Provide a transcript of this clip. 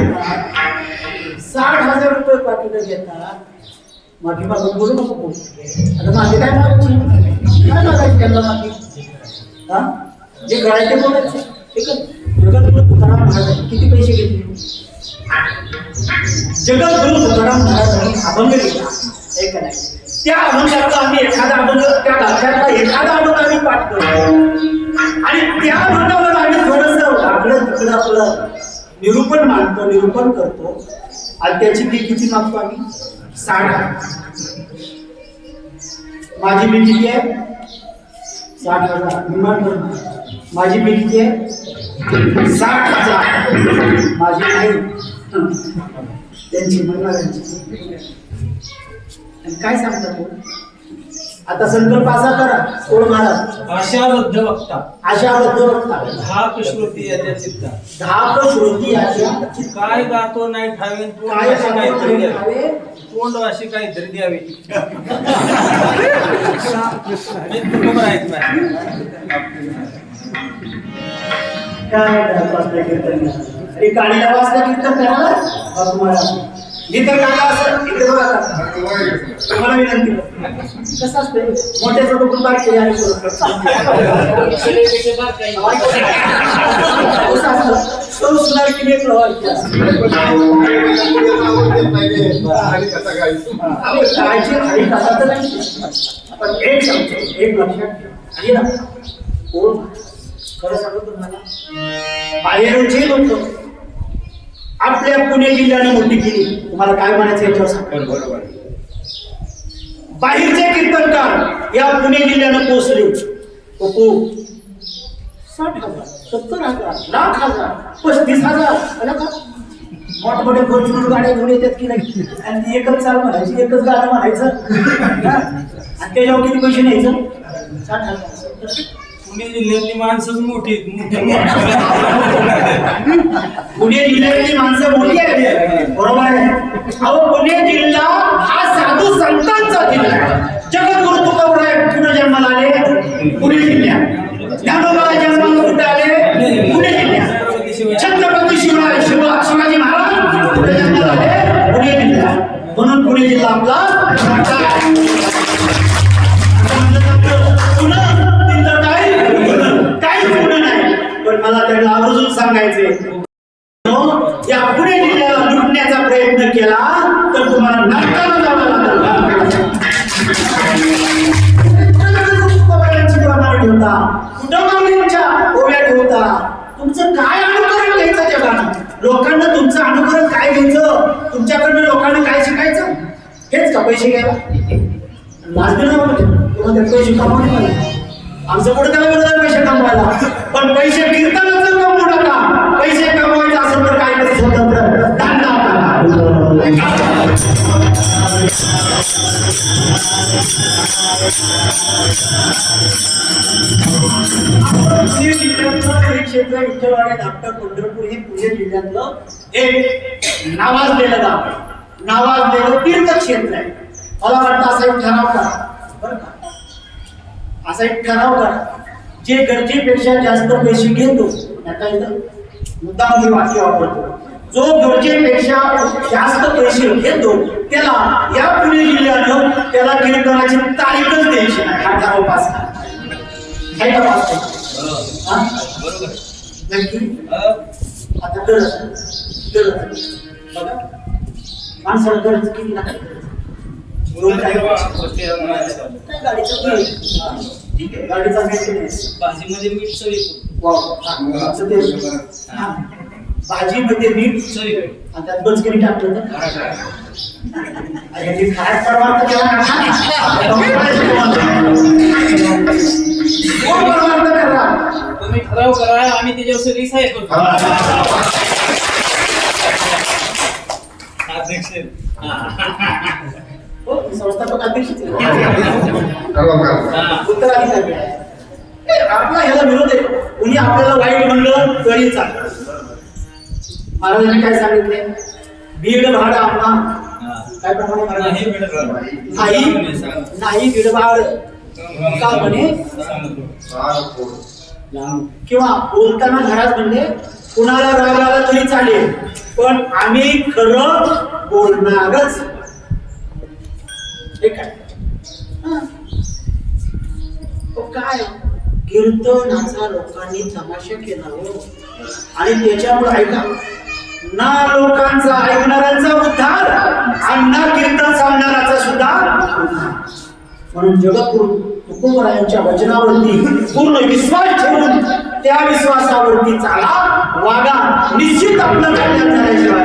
घेतात साठ हजार रुपये पाकिटं घेतात. मागे मागून बोलू नको आता मागे काय मागायची काय मागायची त्यांना मागे हा? जे करायचे बोलायचे. जगत गुरु तुकाराम महाराजांनी किती पैसे घेतले? जगत गुरु तुकाराम महाराजांनी अभंग लिहिला. एक नाही त्या अभंगाचा आम्ही एखादा अभंग त्या गाथ्यातला एखादा अभंग आम्ही पाठ करतो. आणि त्या अभंगावर आम्ही थोडस आपलं तिकडं आपलं निरूपण मांडतो निरूपण करतो. आणि त्याची फी किती मागतो आम्ही? साठ माझी फी किती आहे? साठ हजार. माझी फी किती आहे? साठ हजार. माझी नाही त्यांची म्हणणाऱ्यांची आणि काय सांगता तू आता संकल्प असा करा कोण महाराज आशाबद्ध वक्ता. अशा बद्ध बघता दहा कृष्णती याच्या चित्ता दहा श्रुती अशा काय गातो नाही ठावे तोंड काय अशी काहीतरी द्यावी. तोंड अशी काहीतरी द्यावी. तुला नाही. काय वाचलं कीर्तन? अरे काळीला वाचलं कीर्तन करायला महाराज मी तर काय असं इकडे बघा. तुम्हाला विनंती कसं असते मोठ्याचं तो सुधार की नाही. पण एक सांगतो एक लक्षात. आणि ना कोण खरं सांगतो तुम्हाला बाहेरचे लोक आपल्या पुणे जिल्ह्याने मोठी केली. तुम्हाला काय म्हणायचं याच्यावर सांगा. बाहेरचे कीर्तनकार या पुणे जिल्ह्यानं पोहोचले. ओपो. साठ हजार सत्तर हजार लाख हजार पस्तीस हजार. मोठमोठे फॉर्च्युनर गाड्या घेऊन येतात की नाही? आणि एकच चाल म्हणायची एकच गाणं म्हणायचं. हा? आणि त्याच्यावर किती पैसे न्यायचं? साठ हजार. पुणे जिल्ह्यातली माणसंच मोठी पुणे जिल्ह्यातली माणसं मोठी आहेत. बरोबर आहे? अहो पुणे जिल्हा हा साधू संतांचा जिल्हा आहे. जगद्गुरु तुकाराम कुठं जन्माला आले. पुणे जिल्ह्यात. ज्ञानोबा जन्माला कुठे आले? पुणे जिल्ह्यात. छत्रपती शिवराय शिवा शिवाजी महाराज कुठे जन्माला आले पुणे जिल्ह्यात. म्हणून पुणे जिल्हा आपला मोठा आहे. ओव्या तुमचं काय अनुकरण घ्यायचं जगानं लोकांना तुमचं अनुकरण काय घ्यायचं? तुमच्याकडनं लोकांना काय शिकायचं? हेच का पैसे घ्यायला? तुम्हाला पैसे कमवणे आमचं पुढे त्याला विरोधात पैसे कमवायला. पण पैसे कीर्तनाचं कमवू नका. पैसे कमवायचे असेल तर काय तरी क्षेत्र विठ्ठलवाडी धाकटा पंढरपूर हे पुणे जिल्ह्यातलं एक नावाजलेलं गाव नावाजलेलं तीर्थक्षेत्र आहे. मला वाटतं असा एक ठराव करा. बरं का? असा एक ठराव करा. जे गरजेपेक्षा जास्त पैसे घेतो त्याचा इथं मुद्दाम हे वाक्य वापरतो. जो गरजेपेक्षा जास्त पैसे घेतो त्याला या पुणे जिल्ह्यानं त्याला कीर्तनाची तारीखच द्यायची नाही. हा ठराव पास? हा? आता गरज गरज बघा. माणसाला गरज किती लागते गाडीचं ठीक आहे. मीठ हा. भाजीमध्ये मीठ चवी आणि त्यात बंचकरी टाकलं तर अरे काय कोण करणार? तुम्ही ठराव करा आम्ही त्याच्यावर सगळी सहाय्य करतो. अध्यक्ष. हो, संस्थापक अध्यक्ष. हा. उत्तराधिकारी. आपला ह्याला विरोध आहे. कुणी आपल्याला वाईट म्हणलं तरी चालतं महाराजांनी काय सांगितले? बीड भाड. आपला काय प्रमाणे महाराज नाही बीड भाड. का म्हणे? किंवा बोलताना महाराज म्हणले कुणाला राग आला तरी चालेल पण आम्ही खरं बोलणारच. हे काय? काय? कीर्तनाचा लोकांनी तमाशा केला हो. आणि त्याच्यामुळे ऐका ना लोकांचा ऐकणाऱ्यांचा उद्धार आणि ना कीर्तन सांगणाऱ्याचा सुद्धा म्हणून जगद्गुरु तुकोबरायांच्या वचनावरती पूर्ण विश्वास ठेवून त्या विश्वासावरती चाला वागा. निश्चित आपलं कल्याण झाल्याशिवाय.